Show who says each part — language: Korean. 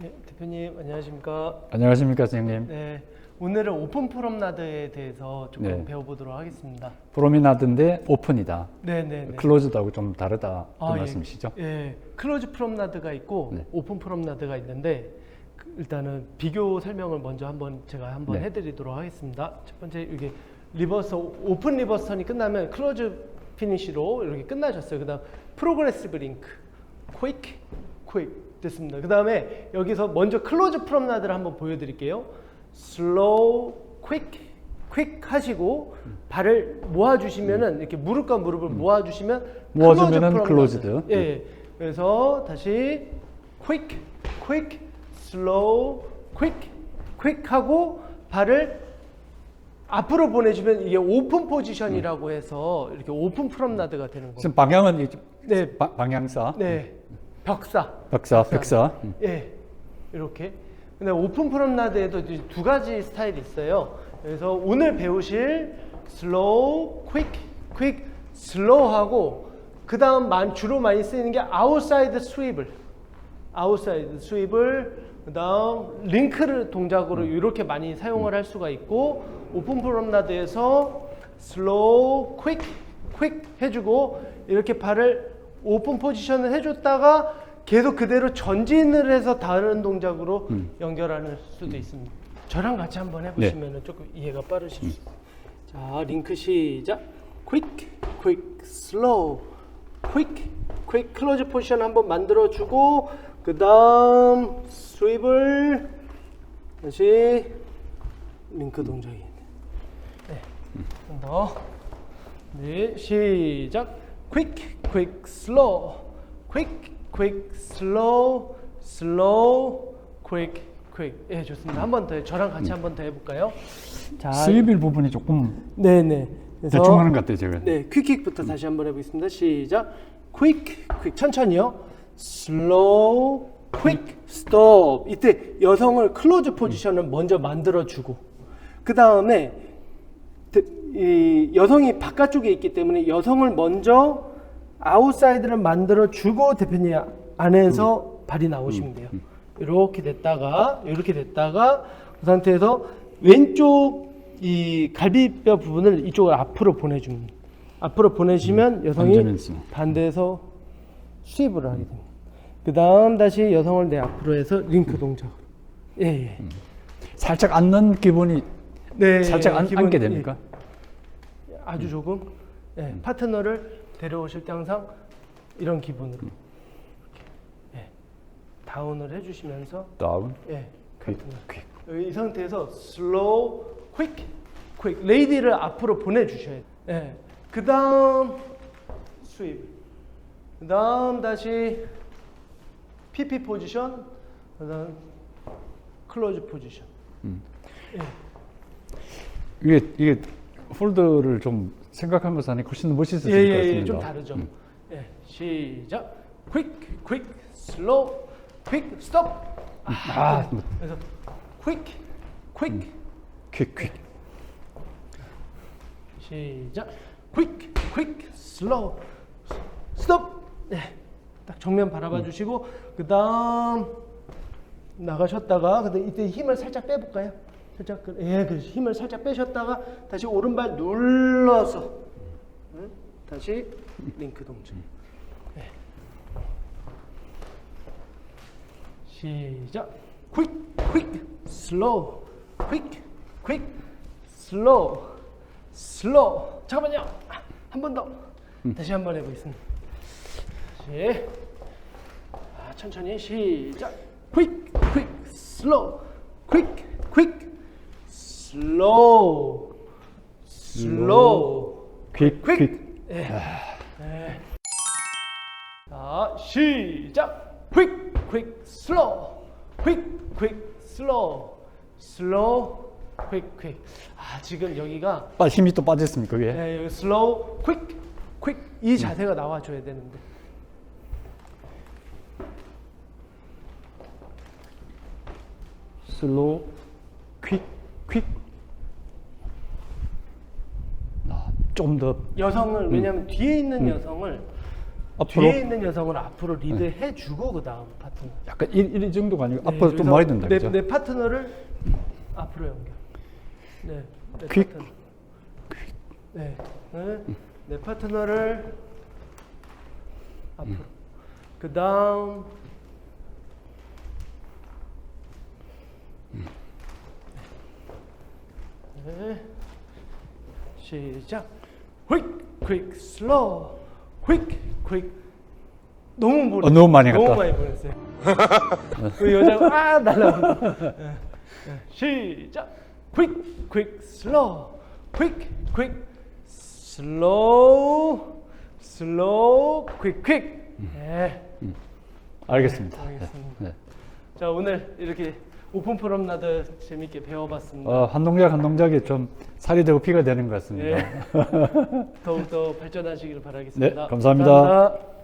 Speaker 1: 네, 대표님 안녕하십니까?
Speaker 2: 안녕하십니까 선생님.
Speaker 1: 네, 오늘은 오픈 프롬나드에 대해서 조금
Speaker 2: 네.
Speaker 1: 배워보도록 하겠습니다.
Speaker 2: 프로미나드인데 오픈이다.
Speaker 1: 네, 네, 네.
Speaker 2: 클로즈드하고 좀 다르다 그
Speaker 1: 아, 예.
Speaker 2: 말씀이시죠?
Speaker 1: 예, 클로즈 프롬나드가 있고
Speaker 2: 네.
Speaker 1: 오픈 프롬나드가 있는데 그, 일단은 비교 설명을 먼저 한번 제가 한번
Speaker 2: 네.
Speaker 1: 해드리도록 하겠습니다. 첫 번째 이게 리버스 오픈 리버스 턴이 끝나면 클로즈 피니시로 이렇게 끝나셨어요. 그다음 프로그레시브 링크, 퀘이크, 퀘이크 됐습니다. 그 다음에 여기서 먼저 클로즈 프롬나드를 한번 보여드릴게요. 슬로우, 퀘이크, 퀘이크 하시고 발을 모아주시면은 이렇게 무릎과 무릎을 모아주시면
Speaker 2: 모아주면은
Speaker 1: 클로즈
Speaker 2: 클로즈드.
Speaker 1: 프롬나드. 예. 그래서 다시 quick, quick, slow, quick, quick 하고 발을 앞으로 보내주면 이게 오픈 포지션이라고 해서 이렇게 오픈 프롬나드가 되는 거예요.
Speaker 2: 지금 방향은 이-
Speaker 1: 네,
Speaker 2: 바- 방향사,
Speaker 1: 네, 벽사.
Speaker 2: 벽사, 벽사. 음.
Speaker 1: 예, 이렇게. 근데 오픈 프롬나드에도 두 가지 스타일이 있어요. 그래서 오늘 배우실 슬로우, 퀵, 퀵, 슬로우하고 그 다음 주로 많이 쓰이는 게 아웃사이드 스윕을 아웃사이드 스윕을 그 다음 링크를 동작으로 이렇게 많이 사용을 할 수가 있고 오픈 프롬나드에서 슬로우, 퀵, 퀵 해주고 이렇게 발을 오픈 포지션을 해줬다가 계속 그대로 전진을 해서 다른 동작으로 연결하는 수도 있습니다. 저랑 같이 한번 해보시면 조금 이해가 빠르실 수 있어요. 자, 링크 시작. 퀵, 퀵, 슬로우, 퀵, 퀵 클로즈 포지션 한번 만들어주고 그 다음 스윕을 다시 링크 동작이 네, 한 번 더. 네, 시작. 퀵, 퀵, 슬로우, 퀵, 퀵, 슬로우, 슬로우, 퀵, 퀵. 예, 좋습니다. 한 번 더, 저랑 같이 한 번 더 해볼까요? 자,
Speaker 2: 스윕일 부분이 조금
Speaker 1: 네네. 그래서
Speaker 2: 대충 하는 것 같아요, 제가.
Speaker 1: 네, 퀵킥부터 다시 한번 해보겠습니다. 시작. 퀵, 퀵 천천히요. 퀵, 스톱. 이때 여성을 클로즈 포지션을 먼저 만들어주고 그 다음에 이 여성이 바깥쪽에 있기 때문에 여성을 먼저 아웃사이드를 만들어 주고 대표님 안에서 발이 나오시면 돼요. 이렇게 됐다가 이렇게 됐다가 그 상태에서 왼쪽 이 갈비뼈 부분을 이쪽을 앞으로 보내줍니다. 앞으로 보내시면 여성이
Speaker 2: 완전히
Speaker 1: 반대에서 수입을 하게 됩니다. 그 다음 다시 여성을 내 앞으로 해서 링크 동작으로. 예, 예.
Speaker 2: 살짝 앉는 기분이
Speaker 1: 네.
Speaker 2: 살짝 앉,
Speaker 1: 기본-
Speaker 2: 앉게 됩니까?
Speaker 1: 예, 아주 조금. 예, 파트너를 데려오실 때 항상 이런 기분으로. 예. 다운을 해주시면서
Speaker 2: 다운,
Speaker 1: 예,
Speaker 2: 퀵. 퀵.
Speaker 1: 이 상태에서 슬로우, 퀵, 퀵. 레이디를 앞으로 보내주셔야 돼요. 예. 그 다음 스윕. 그 다음 다시 PP 포지션. 그 다음 클로즈 포지션. 예.
Speaker 2: 이게 이게 홀더를 좀 생각하면서 하니 훨씬 멋있을 것
Speaker 1: 예, 예,
Speaker 2: 같습니다.
Speaker 1: 예, 좀 다르죠. 예, 시작. 퀵, 퀵, 슬로우, 퀵, 스톱.
Speaker 2: 아, 뭐,
Speaker 1: 그래서 퀵, 퀵,
Speaker 2: 퀵, 퀵.
Speaker 1: 시작. 퀵, 퀵, 슬로우, 스톱. 네, 딱 정면 바라봐 주시고 그 다음 나가셨다가 근데 이때 힘을 살짝 빼볼까요? 살짝 그- 예, 그 힘을 살짝 빼셨다가 다시 오른발 눌러서 응? 다시 링크 동작. 네. 시작. 퀵, 퀵, 슬로우, 퀵, 퀵, 슬로우, 슬로우. 잠깐만요. 한 번 더. 다시 한 번 해보겠습니다. 다시. 아, 천천히 시작. 퀵, 퀵, 슬로우, 슬로우.
Speaker 2: 퀵,
Speaker 1: 퀵.
Speaker 2: 퀵.
Speaker 1: 예. 네. 자, 시작. 퀵, 퀵, 슬로우. 퀵, 퀵, 슬로우. 슬로우, 퀵, 퀵. 아, 지금 여기가
Speaker 2: 빠 힘이 또 빠졌습니까, 그게?
Speaker 1: 네, 여기 슬로우, 퀵, 퀵. 이 자세가 나와 줘야 되는데.
Speaker 2: 슬로우, 퀵, 퀵. 아, 좀더
Speaker 1: 여성을 왜냐면 뒤에 있는 여성을
Speaker 2: 앞으로
Speaker 1: 뒤에 있는 여성을 앞으로 리드해 주고 그 다음 파트너.
Speaker 2: 약간 이, 이 정도가 아니고
Speaker 1: 네,
Speaker 2: 앞으로 좀 많이 된다.
Speaker 1: 내,
Speaker 2: 그죠?
Speaker 1: 내 파트너를 앞으로 연결. 네. 내
Speaker 2: 퀵.
Speaker 1: 파트너. 네. 네. 내 파트너를 앞으로. 그 다음 네. 시작. Quick, quick, slow, quick, quick. 너무 보내.
Speaker 2: 어, 너무 많이
Speaker 1: 너무
Speaker 2: 갔다.
Speaker 1: 많이 보냈어요. 그 여자가 아 날라. 시작. quick, quick, slow, quick, quick, slow, slow, quick, quick. 네.
Speaker 2: 알겠습니다.
Speaker 1: 알겠습니다.
Speaker 2: 네.
Speaker 1: 자 오늘 이렇게 오픈 프롬나드 재밌게 배워봤습니다.
Speaker 2: 어, 한 동작 한 동작이 좀 살이 되고 피가 되는 것 같습니다.
Speaker 1: 예. 더욱더 발전하시기를 바라겠습니다.
Speaker 2: 네, 감사합니다.
Speaker 1: 감사합니다.